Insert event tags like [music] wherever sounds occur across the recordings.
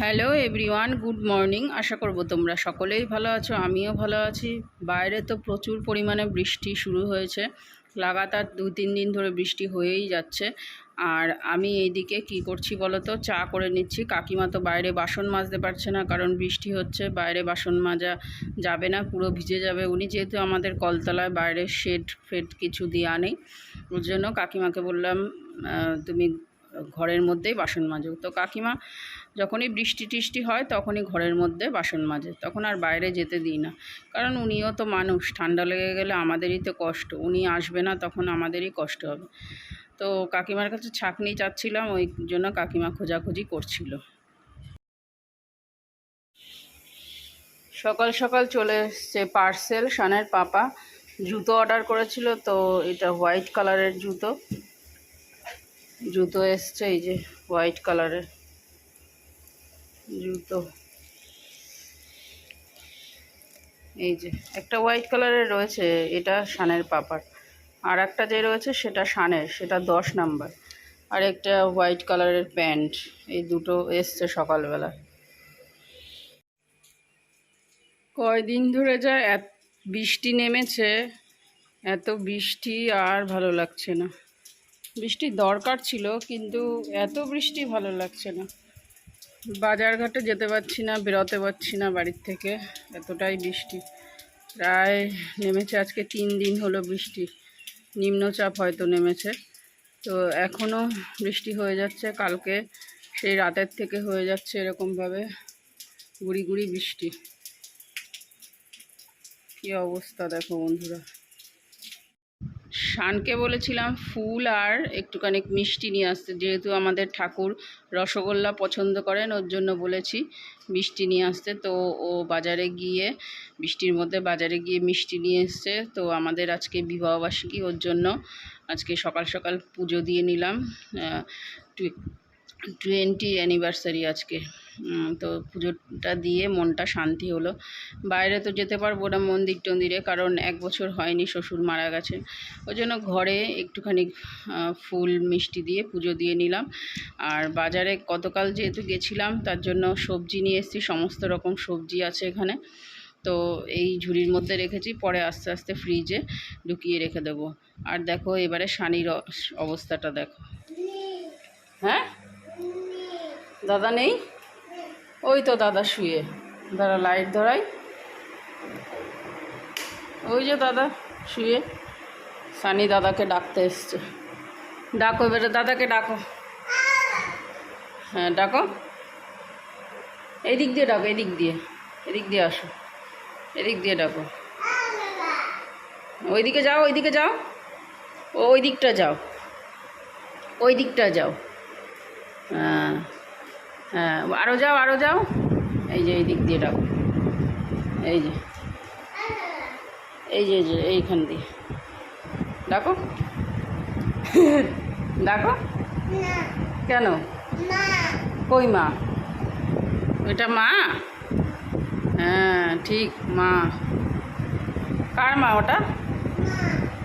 Hello everyone good morning আশা করব তোমরা সকলেই ভালো আছো, আমিও ভালো আছি। বাইরে তো প্রচুর পরিমাণে বৃষ্টি শুরু হয়েছে। লাগাতার দু তিন দিন ধরে বৃষ্টি হয়েই যাচ্ছে। আর আমি এইদিকে কি করছি বলো তো চা করে নিচ্ছি। কাকিমা তো বাইরে বাসন মাজতে পারছে না, কারণ বৃষ্টি হচ্ছে। বাইরে বাসন মাজা যাবে না, পুরো ভিজে যাবে উনি। যেহেতু আমাদের কলতলায় বাইরে শেড ফেড কিছু দেওয়া নেই, ওর জন্য কাকিমাকে বললাম তুমি ঘরের মধ্যেই বাসন মাজো। তো কাকিমা যখনই বৃষ্টি টিষ্টি হয়, তখনই ঘরের মধ্যে বাসন মাজে। তখন আর বাইরে যেতে দিই না। কারণ উনিও তো মানুষ, ঠান্ডা লেগে গেলে আমাদেরই তো কষ্ট। উনি আসবে না, তখন আমাদেরই কষ্ট হবে। তো কাকিমার কাছে ছাকনি চাচ্ছিলাম, ওই জন্য কাকিমা খোঁজাখুঁজি করছিল। সকাল সকাল চলে এসছে পার্সেল সানের পাপা। জুতো অর্ডার করেছিল, তো এটা হোয়াইট কালারের জুতো। জুতো এসছে, এই যে হোয়াইট কালারের। জুতো। এই যে, একটা হোয়াইট কালারের রয়েছে, এটা শানের পাপার আর একটা যে রয়েছে, সেটা শানের, সেটা দশ নাম্বার আর একটা হোয়াইট কালারের প্যান্ট, এই দুটো এসছে সকালবেলা। কয়দিন ধরে যা এত বৃষ্টি নেমেছে, এত বৃষ্টি আর ভালো লাগছে না। বৃষ্টির দরকার ছিল, কিন্তু এত বৃষ্টি ভালো লাগছে না। বাজারঘাটে যেতে পারছি না, বেরোতে পারছি না বাড়ির থেকে। এতটাই বৃষ্টি। প্রায় নেমেছে আজকে তিন দিন হলো বৃষ্টি। নিম্নচাপ হয়তো নেমেছে। তো এখনও বৃষ্টি হয়ে যাচ্ছে। কালকে সেই রাতের থেকে হয়ে যাচ্ছে এরকমভাবে গুড়ি গুড়ি বৃষ্টি। কী অবস্থা দেখো বন্ধুরা। শানকে বলেছিলাম ফুল আর একটুখানি মিষ্টি নিয়ে আসতে, যেহেতু আমাদের ঠাকুর রসগোল্লা পছন্দ করেন, ওর জন্য বলেছি মিষ্টি নিয়ে আসতে। তো ও বাজারে গিয়ে, বৃষ্টির মধ্যে বাজারে গিয়ে মিষ্টি নিয়ে এসছে। তো আমাদের আজকে বিবাহবার্ষিকী ওর জন্য আজকে সকাল সকাল পুজো দিয়ে নিলাম। টোয়েন্টি অ্যানিভার্সারি আজকে। তো পুজোটা দিয়ে মনটা শান্তি হলো। বাইরে তো যেতে পারব না মন্দির টন্দিরে, কারণ এক বছর হয়নি শ্বশুর মারা গেছে। ওই জন্য ঘরে একটুখানি ফুল মিষ্টি দিয়ে পুজো দিয়ে নিলাম। আর বাজারে গতকাল যেহেতু গেছিলাম, তার জন্য সবজি নিয়ে এসেছি, সমস্ত রকম সবজি আছে এখানে। তো এই ঝুড়ির মধ্যে রেখেছি, পরে আস্তে আস্তে ফ্রিজে ঢুকিয়ে রেখে দেবো। আর দেখো, এবারে শানির অবস্থাটা দেখো। হ্যাঁ? দাদা নেই? ওই তো দাদা শুয়ে। দাদা লাইট ধরাই। ওই যে দাদা শুয়ে। সানি দাদাকে ডাকতে এসছে। ডাকো এবারে, দাদাকে ডাকো। হ্যাঁ ডাকো। এই দিক দিয়ে ডাকো, এদিক দিয়ে। এদিক দিয়ে আসো। এদিক দিয়ে ডাকো। ওইদিকে যাও ওইদিকে যাও। ওই দিকটা যাও। ওই দিকটা যাও। হ্যাঁ। হ্যাঁ আরও যাও আরও যাও। এই যে এই দিক দিয়ে ডাকো। এই যে। এই যে যে, এইখান দিয়ে। ডাকো। ডাকো। কেন? কই মা? এটা মা? হ্যাঁ ঠিক, মা। কার মা ওটা?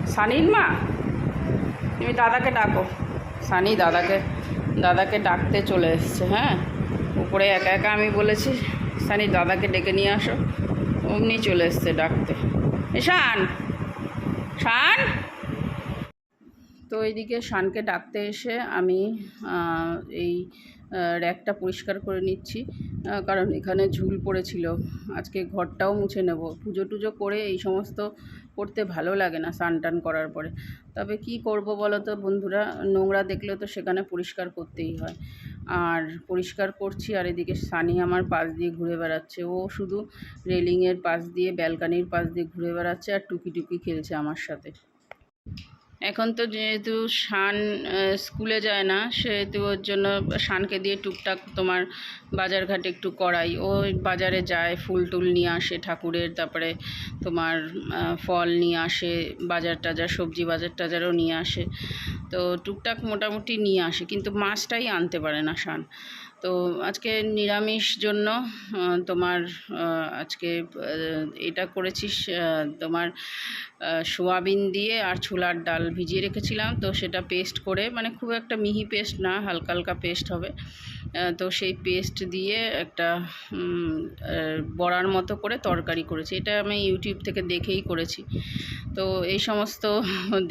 সানির মা? তুমি দাদাকে ডাকো। সানি দাদাকে দাদাকে ডাকতে চলে এসছে হ্যাঁ। উপরে একা একা আমি বলেছি সানি দাদাকে ডেকে নিয়ে আসো। অমনি চলে এসছে ডাকতে। শান শান! তো এইদিকে শানকে ডাকতে এসে আমি এই র্যাকটা পরিষ্কার করে নিচ্ছি কারণ এখানে ঝুল পড়েছিল। আজকে ঘরটাও মুছে নেব। পুজো টুজো করে এই সমস্ত করতে ভালো লাগে না স্নান টান করার পরে। তবে কি করব বলো তো বন্ধুরা? নোংরা দেখলে তো সেখানে পরিষ্কার করতেই হয়। আর পরিষ্কার করছি, আর এদিকে সানি আমার পাশ দিয়ে ঘুরে বেড়াচ্ছে। ও শুধু রেলিংয়ের পাশ দিয়ে, ব্যালকানির পাশ দিয়ে ঘুরে বেড়াচ্ছে আর টুকি টুকি খেলছে আমার সাথে। এখন তো যেহেতু শান স্কুলে যায় না, সেহেতু ওর জন্য শানকে দিয়ে টুকটাক তোমার বাজারঘাট একটু করাই। ও বাজারে যায়, ফুল টুল নিয়ে আসে ঠাকুরের, তারপরে তোমার ফল নিয়ে আসে, বাজার টাজার, সবজি বাজার টাজারও নিয়ে আসে। তো টুকটাক মোটামুটি নিয়ে আসে, কিন্তু মাছটাই আনতে পারে না শান। তো আজকে নিরামিষ জন্য তোমার আজকে এটা করেছিস তোমার সোয়াবিন দিয়ে আর ছোলার ডাল ভিজিয়ে রেখেছিলাম। তো সেটা পেস্ট করে মানে খুব একটা মিহি পেস্ট না, হালকা হালকা পেস্ট হবে। তো সেই পেস্ট দিয়ে একটা বড়ার মতো করে তরকারি করেছি। এটা আমি ইউটিউব থেকে দেখেই করেছি। তো এই সমস্ত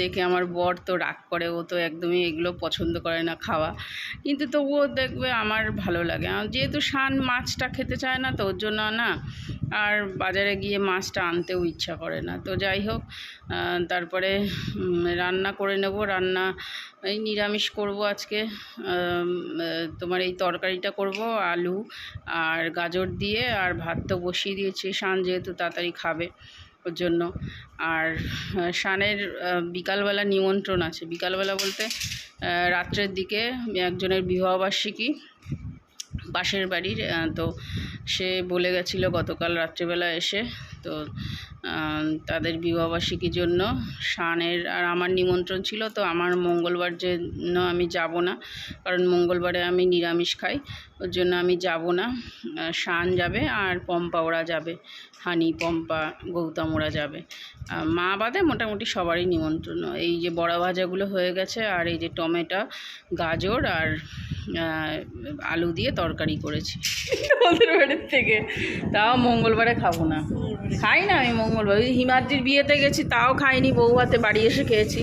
দেখে আমার বর তো রাগ করে, ও তো একদমই এগুলো পছন্দ করে না খাওয়া। কিন্তু তবুও দেখবে আমার ভালো লাগে। যেহেতু শান মাছটা খেতে চায় না, তো ওর জন্য না আর বাজারে গিয়ে মাছটা আনতেও ইচ্ছা করে না। তো যাই হোক তারপরে রান্না করে নেব। রান্না এই নিরামিষ করব আজকে। তোমার এই তরকারিটা করব, আলু আর গাজর দিয়ে আর ভাত তো বসিয়ে দিয়েছি। শান যেহেতু তাড়াতাড়ি খাবে। ওর জন্য। আর সানের বিকালবেলা নিমন্ত্রণ আছে। বিকালবেলা বলতে রাত্রের দিকে একজনের বিবাহবার্ষিকী পাশের বাড়ির তো সে বলে গেছিল গতকাল রাত্রেবেলা এসে। তো তাদের বিবাহবার্ষিকীর জন্য শানের, আর আমার নিমন্ত্রণ ছিল, তো আমার মঙ্গলবার জন্য আমি যাব না, কারণ মঙ্গলবারে আমি নিরামিষ খাই, ওর জন্য আমি যাব না। শান যাবে আর পম্পা ওরা যাবে, হানি, পম্পা, গৌতম ওরা যাবে। মা বাদে মোটামুটি সবারই নিমন্ত্রণ। এই যে বড়া ভাজাগুলো হয়ে গেছে, আর এই যে টমেটো, গাজর আর আলু দিয়ে তরকারি করেছি। [laughs] ওদের বাড়ির থেকে। তাও মঙ্গলবারে খাব না। খাই না আমি মঙ্গলবার। ওই হিমাদ্রির বিয়েতে গেছি, তাও খাইনি বউ হাতে বাড়ি এসে খেয়েছি।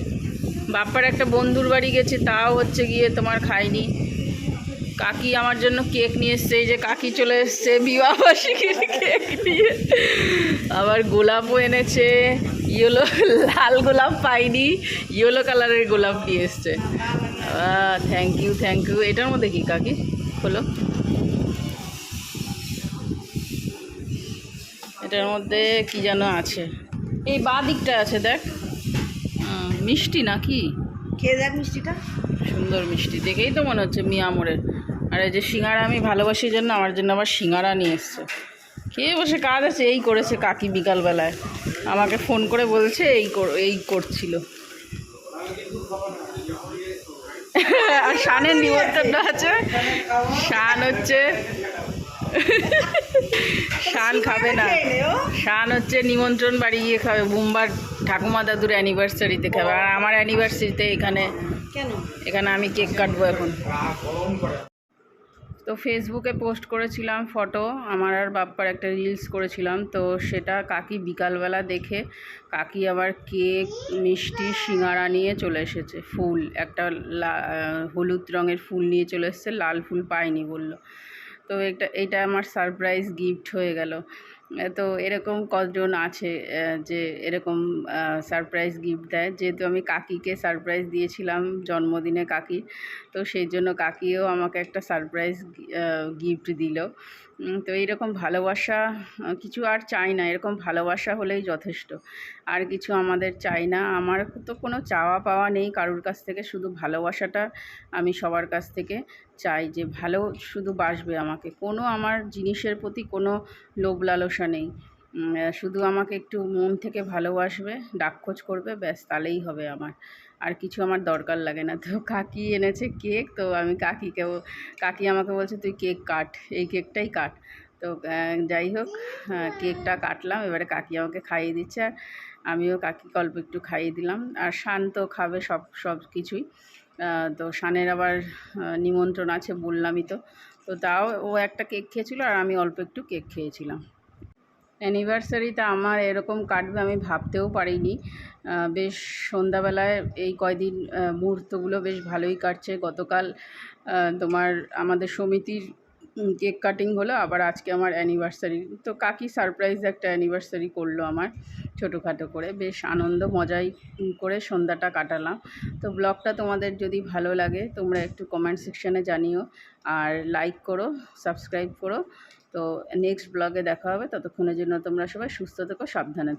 বাপ্পার একটা বন্ধুর বাড়ি গেছি, তাও হচ্ছে গিয়ে তোমার খাইনি। কাকি আমার জন্য কেক নিয়ে এসছে যে কাকি চলে এসছে বিবাহবার্ষিকীর কেক নিয়ে। আবার গোলাপও এনেছে, ইয়েলো, লাল গোলাপ পাইনি, ইয়েলো কালারের গোলাপ নিয়ে এসছে। থ্যাংক ইউ থ্যাংক ইউ এটার মধ্যে কি, কাকি? হলো এটার মধ্যে কি যেন আছে? এই বা দিকটা আছে দেখ। মিষ্টি নাকি? খেয়ে দেখ মিষ্টিটা? সুন্দর মিষ্টি। দেখেই তো মনে হচ্ছে মিয়ামোড়ের আর এই যে সিঙ্গারা আমি ভালোবাসি জন্য আমার জন্য আবার সিঙ্গারা নিয়ে এসছে। খেয়ে বসে কাজ আছে? এই করেছে কাকি বিকালবেলায়। আমাকে ফোন করে বলছে এই এই করছিল। আর শানের নিমন্ত্রণ আছে। শান হচ্ছে শান খাবে না। শান হচ্ছে নিমন্ত্রণ বাড়ি গিয়ে খাবে। বুম্বার ঠাকুমা দাদুর অ্যানিভার্সারিতে খাবে। আর আমার অ্যানিভার্সারিতে এখানে কেন? এখানে আমি কেক কাটবো এখন। তো ফেসবুকে পোস্ট করেছিলাম ফটো আমার আর বাপ্পার একটা রিলস করেছিলাম। তো সেটা কাকি বিকালবেলা দেখে কাকি আবার কেক মিষ্টি সিঙ্গারা নিয়ে চলে এসেছে। ফুল একটা হলুদ রঙের ফুল নিয়ে চলে এসেছে। লাল ফুল পায়নি বলল। তো এটা এটা আমার সারপ্রাইজ গিফট হয়ে গেল। তো এরকম কজন আছে যে এরকম সারপ্রাইজ গিফট দেয়? যেহেতু আমি কাকিকে সারপ্রাইজ দিয়েছিলাম, জন্মদিনে কাকি, তো সেই জন্য কাকিও আমাকে একটা সারপ্রাইজ গিফট দিল। তো এইরকম ভালোবাসা কিছু আর চাই না, এরকম ভালোবাসা হলেই যথেষ্ট। আর কিছু আমাদের চাই না। আমার তো কোনো চাওয়া পাওয়া নেই কারোর কাছ থেকে, শুধু ভালোবাসাটা আমি সবার কাছ থেকে চাই যে ভালো শুধু বাসবে আমাকে। কোনো আমার জিনিসের প্রতি কোনো লোভ লালসা নেই। শুধু আমাকে একটু মন থেকে ভালোবাসবে, ডাকখোজ করবে, ব্যাস, তাহলেই হবে আমার। আর কিছু আমার দরকার লাগে না। তো কাকি এনেছে কেক তো আমি কাকিকেও কাকি আমাকে বলছে তুই কেক কাট এই কেকটাই কাট। তো যাই হোক আহ, কেকটা কাটলাম এবারে কাকি আমাকে খাইয়ে দিচ্ছে আর আমিও কাকিকে অল্প একটু খাইয়ে দিলাম। আর শান্ত খাবে সব সব কিছুই। তো শানের আবার নিমন্ত্রণ আছে বললামই তো। তো তাও ও একটা কেক খেয়েছিল আর আমি অল্প একটু কেক খেয়েছিলাম। অ্যানিভার্সারিতে আমার এরকম কাটবে আমি ভাবতেও পারিনি। বেশ সন্ধ্যাবেলায় এই কয়দিন মুহূর্তগুলো বেশ ভালোই কাটছে। গতকাল তোমার আমাদের সমিতির কেক কাটিং হলো, আবার আজকে আমার অ্যানিভার্সারি। তো কাকি সারপ্রাইজ একটা অ্যানিভার্সারি করল আমার ছোটোখাটো করে। বেশ আনন্দ, মজাই করে সন্ধ্যাটা কাটালাম। তো ব্লগটা তোমাদের যদি ভালো লাগে তোমরা একটু কমেন্ট সেকশানে জানিও। আর লাইক করো সাবস্ক্রাইব করো। তো নেক্সট ব্লগে দেখা হবে ততক্ষণের জন্য তোমরা সবাই সুস্থ থেকো সাবধানে